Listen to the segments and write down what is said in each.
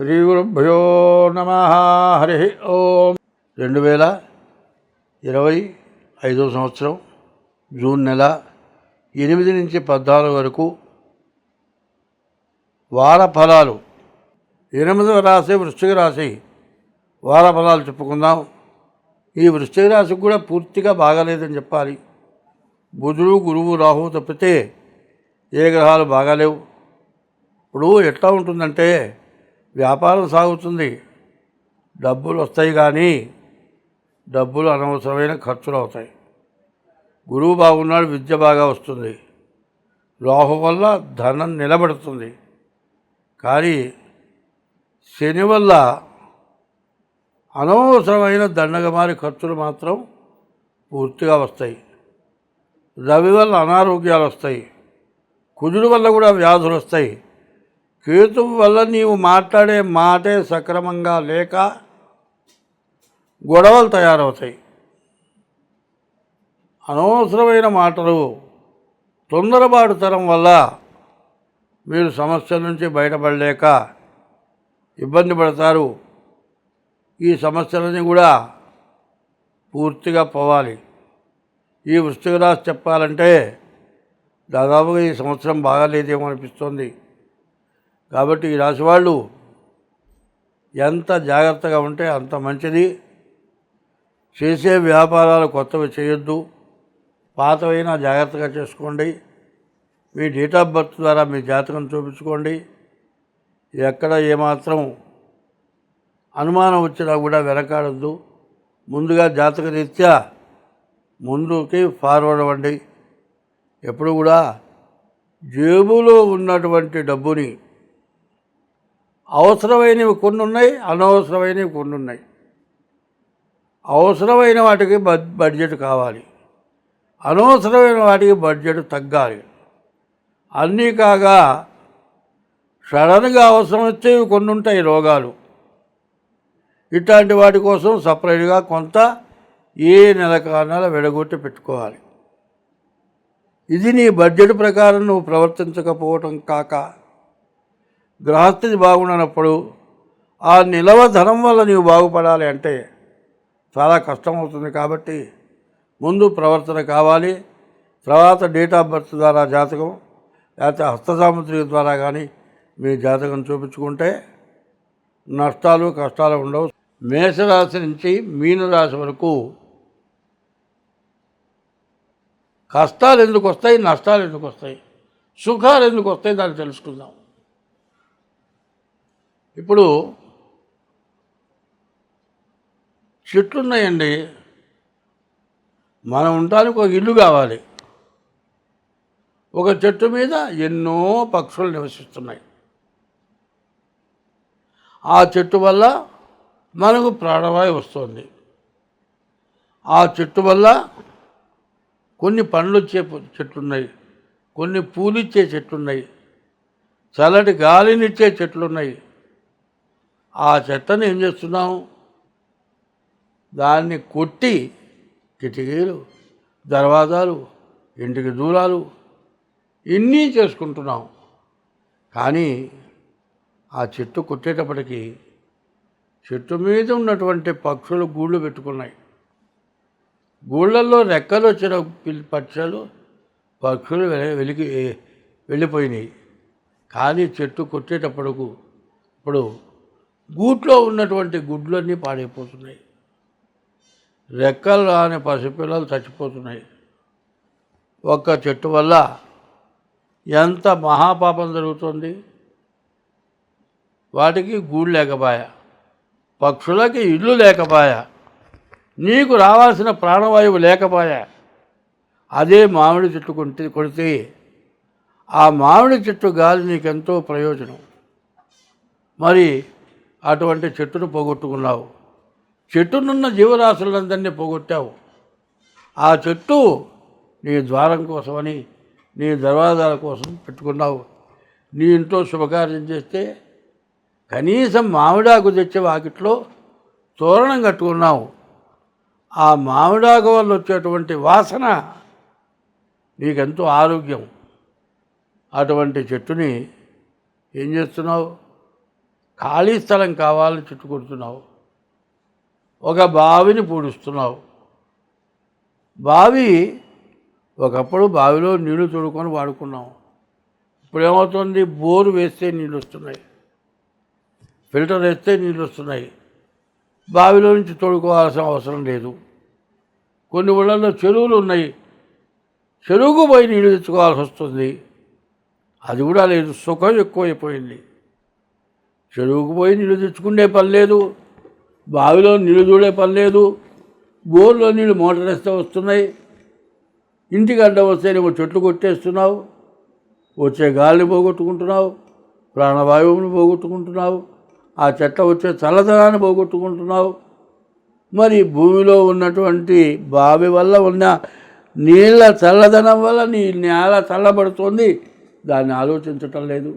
శ్రీ గురుభ్యో నమ. హరి ఓం. రెండు వేల ఇరవై ఐదో సంవత్సరం జూన్ నెల ఎనిమిది నుంచి పద్నాలుగు వరకు వార ఫలాలు. ఎనిమిదవ రాశి వృశ్చిక రాశి. వార ఫలాలు చెప్పుకుందాం. ఈ వృశ్చిక రాశికి కూడా పూర్తిగా బాగాలేదని చెప్పాలి. బుధుడు గురువు రాహు తప్పితే ఏ గ్రహాలు బాగాలేవు. ఇప్పుడు ఎట్లా ఉంటుందంటే వ్యాపారం సాగుతుంది. డబ్బులు వస్తాయి కానీ డబ్బులు అనవసరమైన ఖర్చులు అవుతాయి. గురువు బాగున్నాడు విద్య బాగా వస్తుంది. లోహం వల్ల ధనం నిలబడుతుంది. కానీ శని వల్ల అనవసరమైన దండగమారి ఖర్చులు మాత్రం పూర్తిగా వస్తాయి. రవి వల్ల అనారోగ్యాలు వస్తాయి. కుజుడు వల్ల కూడా వ్యాధులు వస్తాయి. కేతువు వల్ల నీవు మాట్లాడే మాటే సక్రమంగా లేక గొడవలు తయారవుతాయి. అనవసరమైన మాటలు తొందరపాటుతనం వల్ల మీరు సమస్యల నుంచి బయటపడలేక ఇబ్బంది పడతారు. ఈ సమస్యలన్నీ కూడా పూర్తిగా పోవాలి. ఈ వృష్టిక రాశి చెప్పాలంటే దాదాపుగా ఈ సంవత్సరం బాగాలేదేమో అనిపిస్తుంది. కాబట్టి ఈ రాశి వాళ్ళు ఎంత జాగ్రత్తగా ఉంటే అంత మంచిది. చేసే వ్యాపారాలు కొత్తవి చేయొద్దు. పాతవైనా జాగ్రత్తగా చేసుకోండి. మీ డేట్ ఆఫ్ బర్త్ ద్వారా మీ జాతకం చూపించుకోండి. ఎక్కడ ఏమాత్రం అనుమానం వచ్చినా కూడా వెనకాడద్దు. ముందుగా జాతక రీత్యా ముందుకి ఫార్వర్డ్ అవ్వండి. ఎప్పుడు కూడా జేబులో ఉన్నటువంటి డబ్బుని అవసరమైనవి కొన్ని ఉన్నాయి అనవసరమైనవి కొన్ని ఉన్నాయి అవసరమైన వాటికి బడ్ బడ్జెట్ కావాలి. అనవసరమైన వాటికి బడ్జెట్ తగ్గాలి. అన్నీ కాగా సడన్గా అవసరం వచ్చేవి కొన్ని ఉంటాయి రోగాలు. ఇట్లాంటి వాటి కోసం సపరేట్గా కొంత ఏ నెల కారణాలు విడగొట్టి పెట్టుకోవాలి. ఇది నీ బడ్జెట్ ప్రకారం నువ్వు ప్రవర్తించకపోవటం కాక గృహస్థితి బాగుండనప్పుడు ఆ నిలవ ధనం వల్ల నీవు బాగుపడాలి అంటే చాలా కష్టం అవుతుంది కాబట్టి ముందు ప్రవర్తన కావాలి. తర్వాత డేట్ ఆఫ్ బర్త్ ద్వారా జాతకం లేకపోతే హస్తసాముద్రిక ద్వారా కానీ మీ జాతకం చూపించుకుంటే నష్టాలు కష్టాలు ఉండవు. మేషరాశి నుంచి మీనరాశి వరకు కష్టాలు ఎందుకు వస్తాయి నష్టాలు ఎందుకు వస్తాయి సుఖాలు ఎందుకు వస్తాయి దాన్ని తెలుసుకుందాం. ఇప్పుడు చెట్లు ఉన్నాయండి మనం ఉండడానికి ఒక ఇల్లు కావాలి. ఒక చెట్టు మీద ఎన్నో పక్షులు నివసిస్తున్నాయి. ఆ చెట్టు వల్ల మనకు ప్రాణవాయు వస్తుంది. ఆ చెట్టు వల్ల కొన్ని పండ్లు వచ్చే చెట్లున్నాయి. కొన్ని పూలిచ్చే చెట్లున్నాయి. చల్లటి గాలినిచ్చే చెట్లున్నాయి. ఆ చెత్తను ఏం చేస్తున్నాం దాన్ని కొట్టి కిటికీలు దర్వాజాలు ఇంటికి దూరాలు ఇన్నీ చేసుకుంటున్నాం కానీ ఆ చెట్టు కొట్టేటప్పటికి చెట్టు మీద ఉన్నటువంటి పక్షులు గూళ్ళు పెట్టుకున్నాయి. గూళ్ళల్లో రెక్కలు వచ్చిన పక్షులు పక్షులు వెలికి వెళ్ళిపోయినాయి. కానీ చెట్టు కొట్టేటప్పటికు ఇప్పుడు గూట్లో ఉన్నటువంటి గుడ్లన్నీ పాడైపోతున్నాయి. రెక్కలు రాని పసిపిల్లలు చచ్చిపోతున్నాయి. ఒక్క చెట్టు వల్ల ఎంత మహాపాపం జరుగుతుంది? వాటికి గూడు లేకపాయా? పక్షులకి ఇల్లు లేకపాయా? నీకు రావాల్సిన ప్రాణవాయువు లేకపాయా? అదే మామిడి చెట్టు కొంటే కొడితే ఆ మామిడి చెట్టు గాలి నీకెంతో ప్రయోజనం. మరి అటువంటి చెట్టును పోగొట్టుకున్నావు. చెట్టునున్న జీవరాశులందరినీ పోగొట్టావు. ఆ చెట్టు నీ ద్వారం కోసమని నీ దర్వాజాల కోసం పెట్టుకున్నావు. నీ ఇంట్లో శుభకార్యం చేస్తే కనీసం మామిడాకు తెచ్చే వాకిట్లో తోరణం కట్టుకున్నావు. ఆ మామిడాకు వల్ల వచ్చేటువంటి వాసన నీకెంతో ఆరోగ్యం. అటువంటి చెట్టుని ఏం చేస్తున్నావు? ఖాళీ స్థలం కావాలని చుట్టుకొడుతున్నావు. ఒక బావిని పూడుస్తున్నావు. బావి ఒకప్పుడు బావిలో నీళ్ళు తోడుకొని వాడుకున్నాం. ఇప్పుడు ఏమవుతుంది బోరు వేస్తే నీళ్ళు వస్తున్నాయి. ఫిల్టర్ వేస్తే నీళ్ళు వస్తున్నాయి. బావిలో నుంచి తోడుకోవాల్సిన అవసరం లేదు. కొన్ని ఊళ్ళల్లో చెరువులు ఉన్నాయి. చెరువుకు పోయి నీళ్ళు తెచ్చుకోవాల్సి వస్తుంది. అది కూడా లేదు. సుఖం ఎక్కువైపోయింది. చెరువుకు పోయి నీళ్ళు తెచ్చుకునే పని లేదు బావిలో నీళ్ళు చూడే పని లేదు బోర్లో నీళ్ళు మోటార్ వేస్తే వస్తున్నాయి ఇంటికి అడ్డం వస్తేనేమో చెట్లు కొట్టేస్తున్నావు వచ్చే గాలిని పోగొట్టుకుంటున్నావు ప్రాణవాయువుని పోగొట్టుకుంటున్నావు ఆ చెట్ల వచ్చే చల్లదనాన్ని పోగొట్టుకుంటున్నావు. మరి భూమిలో ఉన్నటువంటి బావి వల్ల ఉన్న నీళ్ళ చల్లదనం వల్ల నీ నేల చల్లబడుతోంది దాన్ని ఆలోచించటం లేదు.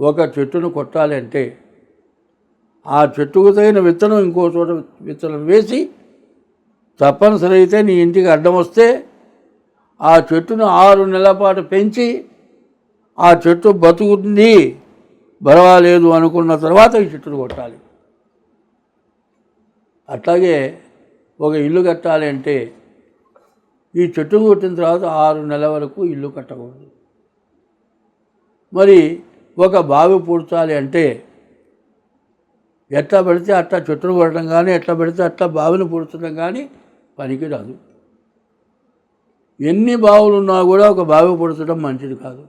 ఒక చెట్టును కొట్టాలి అంటే ఆ చెట్టుకు తగిన విత్తనం ఇంకో చోట విత్తనం వేసి తప్పనిసరి అయితే నీ ఇంటికి అడ్డం వస్తే ఆ చెట్టును ఆరు నెలల పాటు పెంచి ఆ చెట్టు బతుకుతుంది పర్వాలేదు అనుకున్న తర్వాత ఈ చెట్టును కొట్టాలి. అట్లాగే ఒక ఇల్లు కట్టాలి అంటే ఈ చెట్టును కొట్టిన తర్వాత ఆరు నెలల వరకు ఇల్లు కట్టకూడదు. మరి ఒక బావి పూడ్చాలి అంటే ఎట్లా పెడితే అట్లా చెట్టును కొట్టడం కానీ ఎట్లా పెడితే అట్లా బావిని పూడ్చడం కానీ పనికి రాదు ఎన్ని బావులు ఉన్నా కూడా ఒక బావి పుడచడం మంచిది కాదు.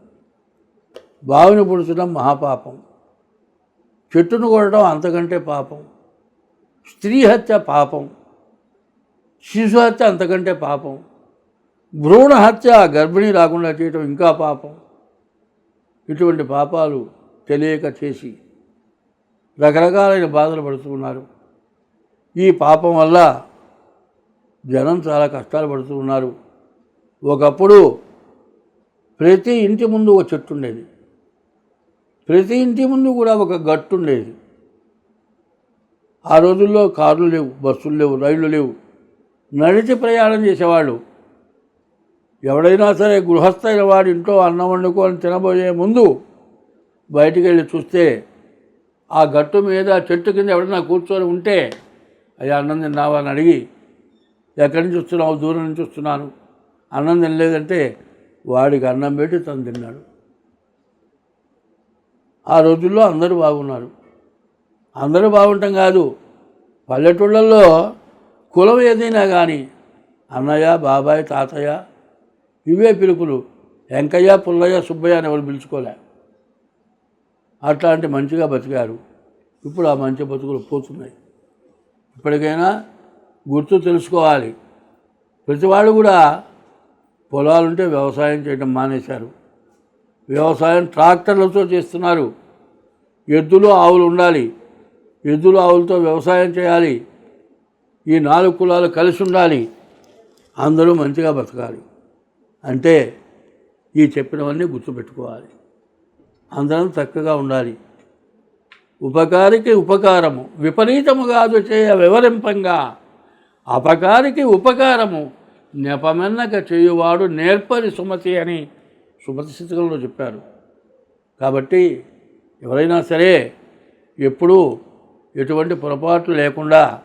బావిని పుడచడం మహాపాపం. చెట్టును కొట్టడం అంతకంటే పాపం. స్త్రీ హత్య పాపం. శిశు హత్య అంతకంటే పాపం. భ్రూణ హత్య గర్భిణీ రాకుండా చేయటం ఇంకా పాపం. ఇటువంటి పాపాలు తెలియక చేసి రకరకాలైన బాధలు పడుతున్నారు ఈ పాపం వల్ల జనం చాలా కష్టాలు పడుతూ ఉన్నారు. ఒకప్పుడు ప్రతి ఇంటి ముందు ఒక చెట్టు ఉండేది. ప్రతి ఇంటి ముందు కూడా ఒక గట్టు ఉండేది. ఆ రోజుల్లో కార్లు లేవు బస్సులు లేవు రైళ్ళు లేవు. నడిచి ప్రయాణం చేసేవాళ్ళు. ఎవడైనా సరే గృహస్థైన వాడి ఇంట్లో అన్నం వండుకొని తినబోయే ముందు బయటికి వెళ్ళి చూస్తే ఆ గట్టు మీద చెట్టు కింద ఎవడైనా కూర్చొని ఉంటే అయ్యా అన్నం తిన్నావా అని అడిగి ఎక్కడి నుంచి వస్తున్నావు? దూరం నుంచి వస్తున్నాను. అన్నం తినలేదంటే వాడికి అన్నం పెట్టి తను తిన్నాడు. ఆ రోజుల్లో అందరూ బాగున్నారు. అందరూ బాగుంటాం కాదు. పల్లెటూళ్ళల్లో కులం ఏదైనా కానీ అన్నయ్య బాబాయ్ తాతయ్య ఇవే పిలుపులు. వెంకయ్య పుల్లయ్య సుబ్బయ్య అని ఎవరు పిలుచుకోలే. అట్లాంటి మంచిగా బతికారు. ఇప్పుడు ఆ మంచి బతుకులు పోతున్నాయి. ఇప్పటికైనా గుర్తు తెలుసుకోవాలి. ప్రతి వాళ్ళు కూడా పొలాలుంటే వ్యవసాయం చేయడం మానేశారు. వ్యవసాయం ట్రాక్టర్లతో చేస్తున్నారు. ఎద్దులు ఆవులు ఉండాలి. ఎద్దులు ఆవులతో వ్యవసాయం చేయాలి. ఈ నాలుగు కులాలు కలిసి ఉండాలి. అందరూ మంచిగా బతకాలి. అంటే ఈ చెప్పినవన్నీ గుర్తుపెట్టుకోవాలి. అందరం చక్కగా ఉండాలి. ఉపకారికి ఉపకారము విపరీతము కాదు చేయ వివరింపంగా. అపకారికి ఉపకారము నెపమెన్నక చేయువాడు నేర్పరి సుమతి అని సుమతి శతకంలో చెప్పారు. కాబట్టి ఎవరైనా సరే ఎప్పుడూ ఎటువంటి పొరపాట్లు లేకుండా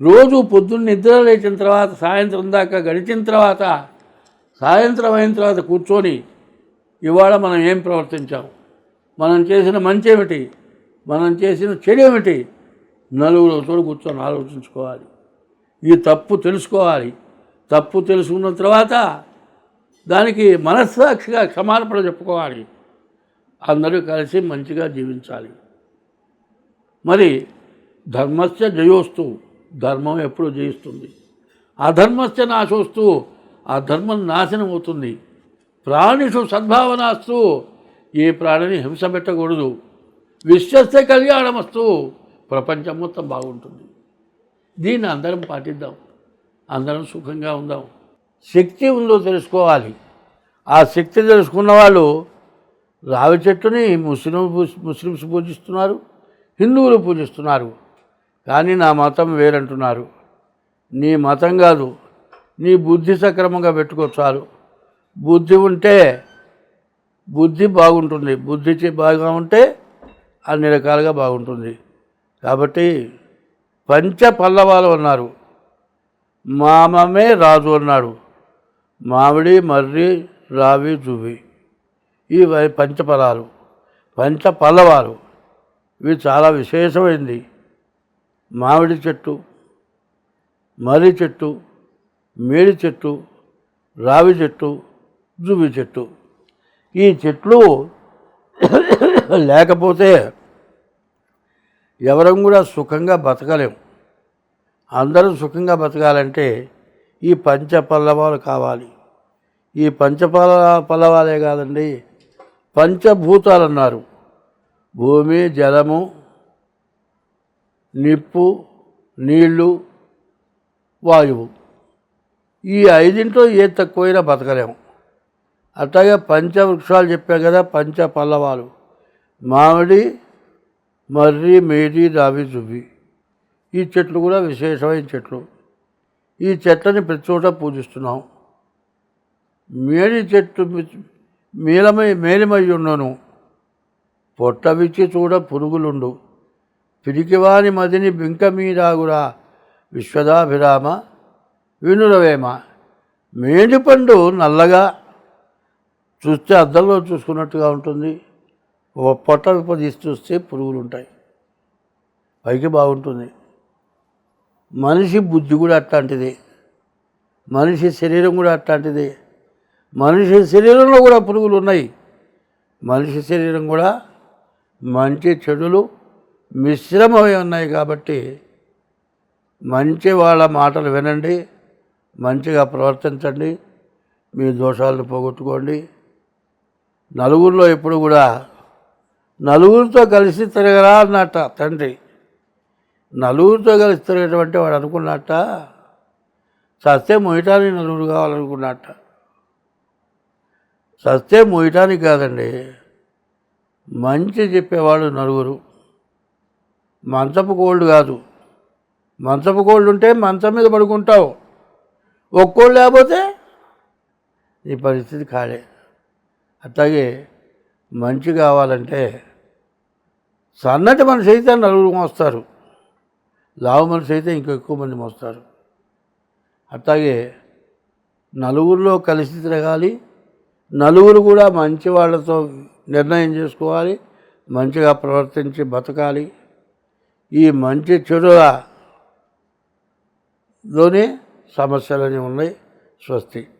రోజు పొద్దున్న నిద్ర లేచిన తర్వాత సాయంత్రం దాకా గడిచిన తర్వాత సాయంత్రం అయిన తర్వాత కూర్చొని ఇవాళ మనం ఏం ప్రవర్తించాం? మనం చేసిన మంచి ఏమిటి మనం చేసిన చెడు ఏమిటి నలుగురు కూర్చొని ఆలోచించుకోవాలి. ఈ తప్పు తెలుసుకోవాలి. తప్పు తెలుసుకున్న తర్వాత దానికి మనస్సాక్షిగా క్షమాపణ చెప్పుకోవాలి. అందరూ కలిసి మంచిగా జీవించాలి. మరి ధర్మస్య జయోస్తు ధర్మం ఎప్పుడు జయిస్తుంది? అధర్మస్య నాశోస్తూ ఆ ధర్మం నాశనం అవుతుంది. ప్రాణిషు సద్భావనాస్తు. ఏ ప్రాణిని హింస పెట్టకూడదు. విశ్వస్తే కళ్యాణమస్తు. ప్రపంచం మొత్తం బాగుంటుంది. దీన్ని అందరం పాటిద్దాం. అందరం సుఖంగా ఉందాం. శక్తి ఉందో తెలుసుకోవాలి. ఆ శక్తి తెలుసుకున్న వాళ్ళు రావి చెట్టుని ముస్లిం ముస్లిమ్స్ పూజిస్తున్నారు హిందువులు పూజిస్తున్నారు. కానీ నా మతం వేరంటున్నారు. నీ మతం కాదు. నీ బుద్ధి సక్రమంగా పెట్టుకో చాలు. బుద్ధి ఉంటే బుద్ధి బాగుంటుంది. బుద్ధి బాగా ఉంటే అన్ని రకాలుగా బాగుంటుంది. కాబట్టి పంచ పల్లవాలు ఉన్నారు మామమే రాజు అన్నాడు. మామిడి మర్రి రావి జువి. ఈ పంచఫలాలు పంచ పల్లవాలు. ఇవి చాలా విశేషమైంది. మామిడి చెట్టు మర్రి చెట్టు మేడి చెట్టు రావి చెట్టు జువి చెట్టు. ఈ చెట్లు లేకపోతే ఎవరం కూడా సుఖంగా బతకలేం. అందరూ సుఖంగా బతకాలంటే ఈ పంచ పల్లవాలు కావాలి. ఈ పంచ పల్ల పల్లవాలే కాదండి పంచభూతాలు అన్నారు భూమి జలము నిప్పు నీళ్ళు వాయువు. ఈ ఐదింట్లో ఏ తక్కువైనా బతకలేము. అట్లాగే పంచవృక్షాలు చెప్పాం కదా పంచ పల్లవాలు మామిడి మర్రి మేడి రావి జువ్వి ఈ చెట్లు కూడా విశేషమైన చెట్లు. ఈ చెట్లని ప్రతి చోట పూజిస్తున్నాం. మేడి చెట్టు మేలమై మేలిమై ఉన్నను. పొట్టవిచ్చి చూడ పురుగులుండు. పిరికివాని మదిని బింక మీరాగురా విశ్వదాభిరామ వినురవేమ మేడిపండు నల్లగా చూస్తే అద్దంలో చూసుకున్నట్టుగా ఉంటుంది. ఓ పొట్ట విపదీసి చూస్తే పురుగులు ఉంటాయి పైకి బాగుంటుంది. మనిషి బుద్ధి కూడా అట్లాంటిది. మనిషి శరీరం కూడా అట్లాంటిది. మనిషి శరీరంలో కూడా పురుగులు ఉన్నాయి మనిషి శరీరం కూడా మంచి చెడులు మిశ్రమమై ఉన్నాయి కాబట్టి మంచి వాళ్ళ మాటలు వినండి. మంచిగా ప్రవర్తించండి మీ దోషాలను పోగొట్టుకోండి. నలుగురిలో ఎప్పుడు కూడా నలుగురితో కలిసి తిరగరా అన్నట్ట తండ్రి. నలుగురితో కలిసి తిరగటం వాడు అనుకున్నట్ట సస్తే మొయటానికి నలుగురు కావాలనుకున్నట్ట. సస్తే మొయటానికి కాదండి మంచి చెప్పేవాడు నలుగురు. మంచపు కోళ్ళు కాదు మంచపు కోళ్ళు ఉంటే మంచం మీద పడుకుంటావు. ఒక్కోళ్ళు లేకపోతే నీ పరిస్థితి ఖాళీ. అట్లాగే మంచి కావాలంటే సన్నటి మనిషి అయితే నలుగురు మోస్తారు. లావు మనిషి అయితే ఇంకా ఎక్కువ మంది మోస్తారు. అట్లాగే నలుగురిలో కలిసి తిరగాలి. నలుగురు కూడా మంచి వాళ్ళతో నిర్ణయం చేసుకోవాలి. మంచిగా ప్రవర్తించి బతకాలి. ఈ మంచి చెడులలోనే సమస్యలని ఉన్నాయి. స్వస్తి.